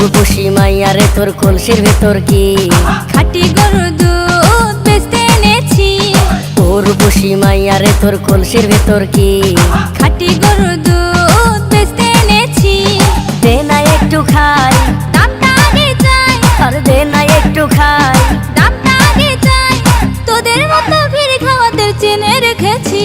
রূপসী মাইয়ারে তোর কলসির ভেতর কি? খাটি গরুর দুধ বেচতে এনেছি। ও রূপসী মাইয়ারে তোর কলসির ভেতর কি? খাটি গরুর দুধ বেচতে এনেছি। দে না একটু খাই। দামটা আগে চাই। আর দে না একটু খাই। দামটা আগে চাই। তোদের মতো ভিড় খাওয়াদের চেনে রেখেছি।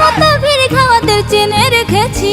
মতো ভিড় খাওয়াতে চেনে রেখেছি।